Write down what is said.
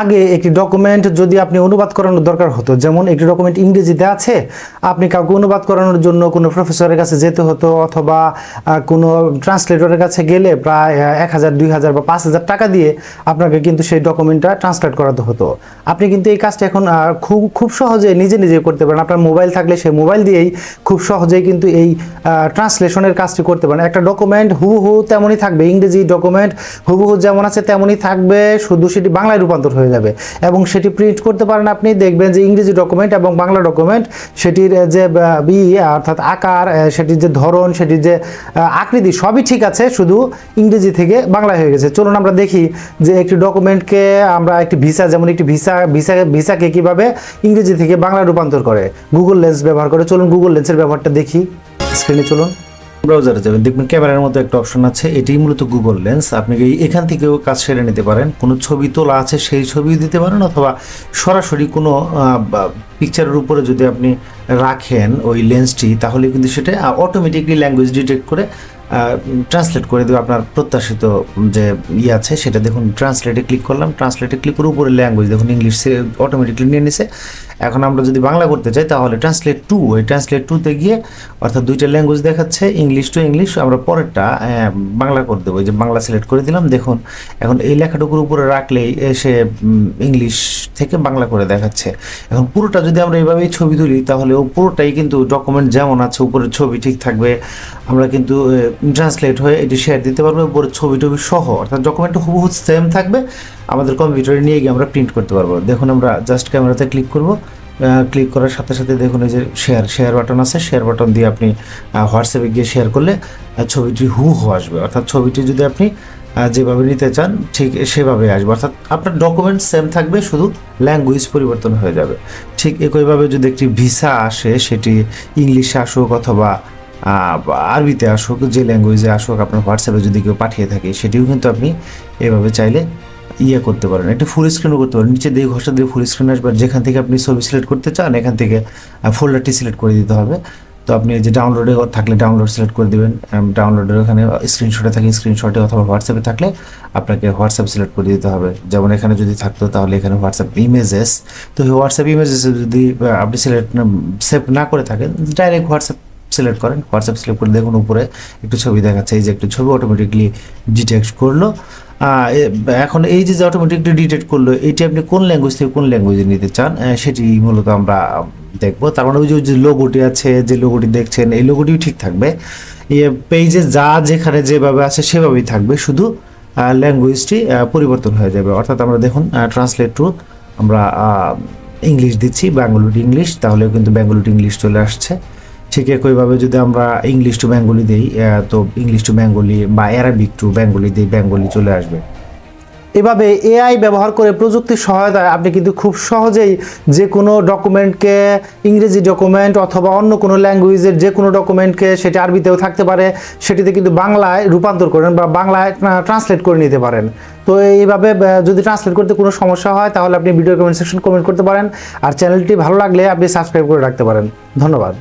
আগে একটি ডকুমেন্ট যদি আপনি অনুবাদ করানোর দরকার হতো, যেমন একটি ডকুমেন্ট ইংরেজিতে আছে, আপনি কাউকে অনুবাদ করানোর জন্য কোনো প্রফেসরের কাছে যেতে হতো অথবা কোনো ট্রান্সলেটরের কাছে গেলে প্রায় এক হাজার, দুই হাজার বা পাঁচ হাজার টাকা দিয়ে আপনাকে কিন্তু সেই ডকুমেন্টটা ট্রান্সলেট করাতে হতো। আপনি কিন্তু এই কাজটা এখন খুব খুব সহজে নিজে নিজে করতে পারেন। আপনার মোবাইল থাকলে সেই মোবাইল দিয়েই খুব সহজেই কিন্তু এই ট্রান্সলেশনের কাজটি করতে পারেন। একটা ডকুমেন্ট হুবহু তেমনই থাকবে, ইংরেজি ডকুমেন্ট হুবহু যেমন আছে তেমনই থাকবে, শুধু সেটি বাংলায় রূপান্তর হয়ে যাবে। এবং সেটি প্রিন্ট করতে পারেন আপনি, দেখবেন যে ইংরেজি ডকুমেন্ট এবং বাংলা ডকুমেন্ট সেটির যে বি অর্থাৎ আকার সেটির যে ধরন, সেটির যে আকৃতি, সবই ঠিক আছে, শুধু ইংরেজি থেকে বাংলায় হয়ে গেছে। চলুন আমরা দেখি যে একটি ডকুমেন্টকে আমরা একটি ভিসা যেমন একটি ভিসা ভিসা ভিসাকে কীভাবে ইংরেজি থেকে বাংলা রূপান্তর করে। গুগল লেন্স ব্যবহার করে। চলুন গুগল লেন্সের ব্যবহারটা দেখি। স্ক্রিনে চলুন। ব্রাউজারে যাবেন, দেখবেন ক্যামেরার মতো একটা অপশন আছে, এটাই মূলত গুগল লেন্স আপনি এখান থেকেও কাজ সেরে নিতে পারেন? কোনো ছবি তোলা আছে, সেই ছবিও দিতে পারেন, অথবা সরাসরি কোনো পিকচারের উপরে যদি আপনি রাখেন ওই লেন্সটি তাহলে কিন্তু সেটা অটোমেটিকলি ল্যাঙ্গুয়েজ ডিটেক্ট করে ট্রান্সলেট করে দেবে আপনার প্রত্যাশিত যে ইয়ে আছে, সেটা দেখুন ট্রান্সলেটে ক্লিক করলাম ট্রান্সলেটে ক্লিক করে উপরে ল্যাঙ্গুয়েজ দেখুন ইংলিশ অটোমেটিকলি নিয়ে নিছে। এখন আমরা যদি বাংলা করতে চাই, তাহলে ট্রান্সলেট টু ওই ট্রান্সলেট টুতে গিয়ে অর্থাৎ দুইটা ল্যাঙ্গুয়েজ দেখাচ্ছে ইংলিশ টু ইংলিশ আমরা পরেরটা বাংলা করে দেবো। যে বাংলা সিলেক্ট করে দিলাম, দেখুন, এখন এই লেখাটুকুর উপরে রাখলেই এসে ইংলিশ থেকে বাংলা করে দেখাচ্ছে। এখন পুরোটা যদি আমরা এইভাবেই ছবি তুলি, তাহলে ও পুরোটাই কিন্তু ডকুমেন্ট যেমন আছে উপরে ছবি ঠিক থাকবে। আমরা কিন্তু ট্রান্সলেট হয়ে এটি শেয়ার দিতে পারব উপরে ছবি টবি সহ। অর্থাৎ ডকুমেন্টটা হুবহু সেম থাকবে, আমাদের কম্পিউটারে নিয়ে গিয়ে আমরা প্রিন্ট করতে পারব। দেখুন আমরা জাস্ট ক্যামেরাতে ক্লিক করব। ক্লিক করার সাথে সাথে দেখুন এই যে শেয়ার শেয়ার বাটন আছে। শেয়ার বাটন দিয়ে আপনি হোয়াটসঅ্যাপে গিয়ে শেয়ার করলে ছবিটি হু হু আসবে। অর্থাৎ ছবিটি যদি আপনি যেভাবে নিতে চান, ঠিক সেভাবে আসবে। অর্থাৎ আপনার ডকুমেন্ট সেম থাকবে, শুধু ল্যাঙ্গুয়েজ পরিবর্তন হয়ে যাবে। ঠিক একইভাবে যদি একটি ভিসা আসে, সেটি ইংলিশে আসুক অথবা আরবিতে আসুক, যে ল্যাঙ্গুয়েজে আসুক, আপনার হোয়াটসঅ্যাপে যদি কেউ পাঠিয়ে থাকে, সেটিও কিন্তু আপনি এভাবে চাইলে ইয়ে করতে পারেন। একটা ফুল স্ক্রিনও করতে পারেন। নিচে দিয়ে ঘষা দিয়ে ফুল স্ক্রিন আসবে, আর যেখান থেকে আপনি ছবি সিলেক্ট করতে চান, এখান থেকে ফোল্ডারটি সিলেক্ট করে দিতে হবে। তো আপনি যে ডাউনলোডে থাকলে ডাউনলোড সিলেক্ট করে দেবেন। ডাউনলোডের ওখানে স্ক্রিনশটে থাকে স্ক্রিনশটে অথবা হোয়াটসঅ্যাপে থাকলে আপনাকে হোয়াটসঅ্যাপ সিলেক্ট করে দিতে হবে। যেমন এখানে যদি থাকতো, তাহলে এখানে হোয়াটসঅ্যাপ ইমেজেস তো হোয়াটসঅ্যাপ ইমেজেস যদি আপনি সিলেক্ট সেভ না করে থাকেন ডাইরেক্ট হোয়াটসঅ্যাপ সিলেক্ট করেন হোয়াটসঅ্যাপ সিলেক্ট করে দেখুন উপরে একটু ছবি দেখাচ্ছে, এই যে একটু ছবি অটোমেটিকলি ডিটেক্ট করল। এখন এই যে অটোমেটিকলি ডিটেক্ট করল এইটি আপনি কোন ল্যাঙ্গুয়েজ থেকে কোন ল্যাঙ্গুয়েজে নিতে চান সেটি মূলত আমরা দেখব। তার মানে ওই যে লোগোটি আছে, যে লোগোটি দেখছেন, এই লোগোটিও ঠিক থাকবে। পেজে যা যেখানে যেভাবে আছে সেভাবেই থাকবে, শুধু ল্যাঙ্গুয়েজটি পরিবর্তন হয়ে যাবে। অর্থাৎ আমরা দেখুন ট্রান্সলেট টু আমরা ইংলিশ দিচ্ছি বেঙ্গলি ইংলিশ তাহলেও কিন্তু বেঙ্গলি ইংলিশ চলে আসছে। ঠিক একইভাবে যদি আমরা ইংলিশ টু বেঙ্গলি দিই তো ইংলিশ টু বেঙ্গলি বা অ্যারাবিক টু বেঙ্গলি দিই বেঙ্গলি চলে আসবে। এভাবে এআই ব্যবহার করে প্রযুক্তির সহায়তায় আপনি কিন্তু খুব সহজেই যে কোনো ডকুমেন্টকে ইংরেজি ডকুমেন্ট অথবা অন্য কোনো ল্যাঙ্গুয়েজের যে কোনো ডকুমেন্টকে সেটা আরবিতেও থাকতে পারে, সেটিতে কিন্তু বাংলায় রূপান্তর করেন বা বাংলায় ট্রান্সলেট করে নিতে পারেন। তো এইভাবে যদি ট্রান্সলেট করতে কোনো সমস্যা হয়, তাহলে আপনি ভিডিও কমেন্ট সেকশন কমেন্ট করতে পারেন। আর চ্যানেলটি ভালো লাগলে আপনি সাবস্ক্রাইব করে রাখতে পারেন। ধন্যবাদ।